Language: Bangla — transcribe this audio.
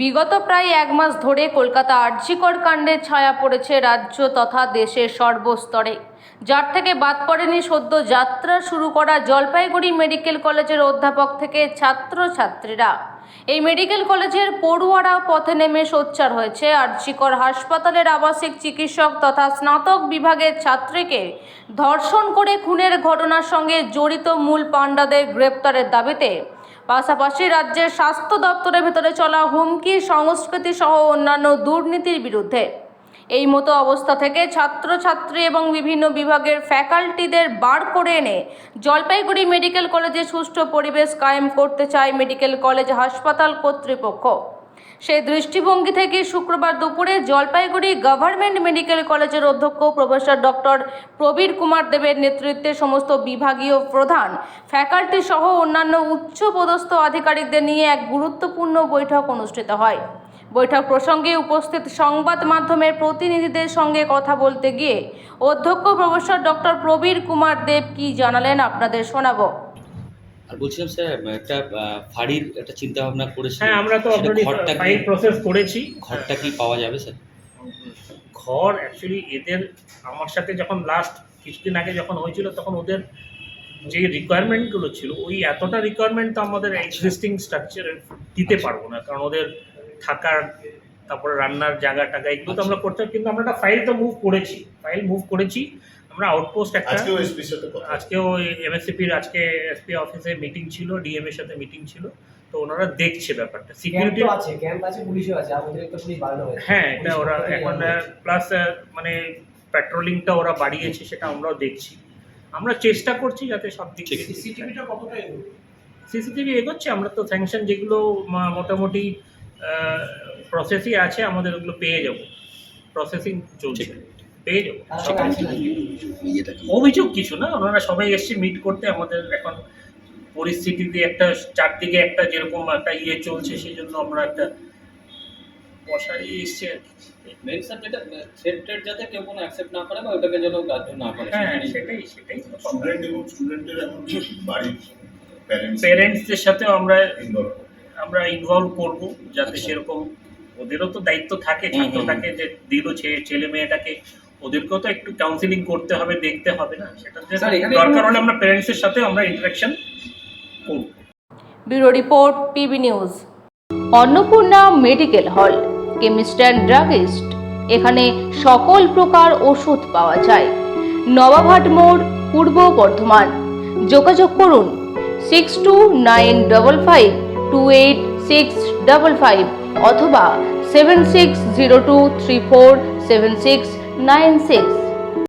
বিগত প্রায় এক মাস ধরে কলকাতা আর্যিকর কাণ্ডের ছায়া পড়েছে রাজ্য তথা দেশের সর্বস্তরে। যার থেকে বাদ পড়েনি সদ্য যাত্রা শুরু করা জলপাইগুড়ি মেডিকেল কলেজের অধ্যাপক থেকে ছাত্রছাত্রীরা। এই মেডিকেল কলেজের পড়ুয়ারা পথে নেমে সোচ্চার হয়েছে। আর্যিকর হাসপাতালের আবাসিক চিকিৎসক তথা স্নাতক বিভাগের ছাত্রীকে ধর্ষণ করে খুনের ঘটনার সঙ্গে জড়িত মূল পাণ্ডাদের গ্রেপ্তারের দাবিতে পাশাপাশি রাজ্যের স্বাস্থ্য দপ্তরের ভেতরে চলা হুমকি, সংস্কৃতি সহ অন্যান্য দুর্নীতির বিরুদ্ধে। এই মতো অবস্থা থেকে ছাত্রছাত্রী এবং বিভিন্ন বিভাগের ফ্যাকাল্টিদের বার করে এনে জলপাইগুড়ি মেডিকেল কলেজে সুষ্ঠু পরিবেশ কায়েম করতে চায় মেডিকেল কলেজ হাসপাতাল কর্তৃপক্ষ। সেই দৃষ্টিভঙ্গি থেকে শুক্রবার দুপুরে জলপাইগুড়ি গভর্নমেন্ট মেডিকেল কলেজের অধ্যক্ষ প্রফেসর ডক্টর প্রবীর কুমার দেবের নেতৃত্বে সমস্ত বিভাগীয় প্রধান, ফ্যাকাল্টি সহ অন্যান্য উচ্চপদস্থ আধিকারিকদের নিয়ে এক গুরুত্বপূর্ণ বৈঠক অনুষ্ঠিত হয়। বৈঠক প্রসঙ্গে উপস্থিত সংবাদ মাধ্যমের প্রতিনিধিদের সঙ্গে কথা বলতে গিয়ে অধ্যক্ষ প্রফেসর ডক্টর প্রবীর কুমার দেব কি জানালেন আপনাদের শোনাবো। আর বলছিলাম স্যার একটা ফাঁড়ির একটা চিন্তা ভাবনা করেছি হ্যাঁ আমরা তো অলরেডি ঘরটা কি ফাইল প্রসেস করেছি। ঘরটা কি পাওয়া যাবে স্যার? ঘর অ্যাকচুয়ালি এদের আমার সাথে যখন লাস্ট কিছুদিন আগে যখন হয়েছিল তখন ওদের যে রিকোয়ারমেন্টগুলো ছিল ওই এতটা রিকোয়ারমেন্ট তো আমাদের এক্সিস্টিং স্ট্রাকচারে দিতে পারব না কারণ ওদের থাকার তারপরে রান্নার জায়গা টাকা এগুলো তো আমরা করতে কিন্তু আমরা একটা ফাইল তো মুভ করেছি। ফাইল মুভ করেছি। আমরা আউটপোস্ট একটা আজকেও এসপির সাথে কথা আজকেও এমএসসিপির আজকে এসপি অফিসে মিটিং ছিল ডিএম এর সাথে মিটিং ছিল। তো ওনারা দেখছে ব্যাপারটা। সিকিউরিটি আছে ক্যাম্প আছে পুলিশও আছে অতিরিক্ত পুলিশ বাড়ানো হয়েছে। হ্যাঁ এটা ওরা এখন প্লাস মানে পেট্রোলিংটা ওরা বাড়িয়েছে সেটা আমরাও দেখছি। আমরা চেষ্টা করছি যাতে সব দিক ঠিক। সিসিটিভিটা কতটা? সিসিটিভি এগোচ্ছে আমরা তো স্যাংশন যেগুলো মোটামুটি প্রসেসই আছে আমাদের ওগুলো পেয়ে যাব। প্রসেসিং চলছে। পেয়ে যাব সঙ্গে আছে নাকি? অভিযোগ কিছু না ওনারা সবাই এসছে মিট করতে আমাদের এখন পরিস্থিতিতে একটা চারদিকে একটা যেরকম একটা ইয়ে চলছে সেই জন্য আমরা একটা বসাই এসছে আর কি। মেন সাবজেক্টটা থ্রেড যাতে কেউ কোনো অ্যাকসেপ্ট না করে বা ওটাকে যেন গ্রাহ্য না করে হ্যাঁ সেটাই সেটাই স্টুডেন্ট এবং স্টুডেন্টের এখন বাড়ির প্যারেন্টসদের সাথেও আমরা ইনভলভ আমরা ইনভলভ করব যাতে। সেরকম ওদেরও তো দায়িত্ব থাকে ছাত্রটাকে যে দিল ছেলে মেয়েটাকে ওদেরকেও তো একটু কাউন্সিলিং করতে হবে দেখতে হবে না। সেটা দরকার হলে আমরা প্যারেন্টসের সাথে আমরা ইন্টারাকশন করব। Bureau report PB news Annapurna medical হল কেমিস্ট অ্যান্ড ড্রাগিস্ট। এখানে সকল প্রকার ওষুধ পাওয়া যায়। নবাবহাট মোড় পূর্ব বর্ধমান। যোগাযোগ করুন six two nine double five two eight six double five অথবা seven six zero two three four seven six nine six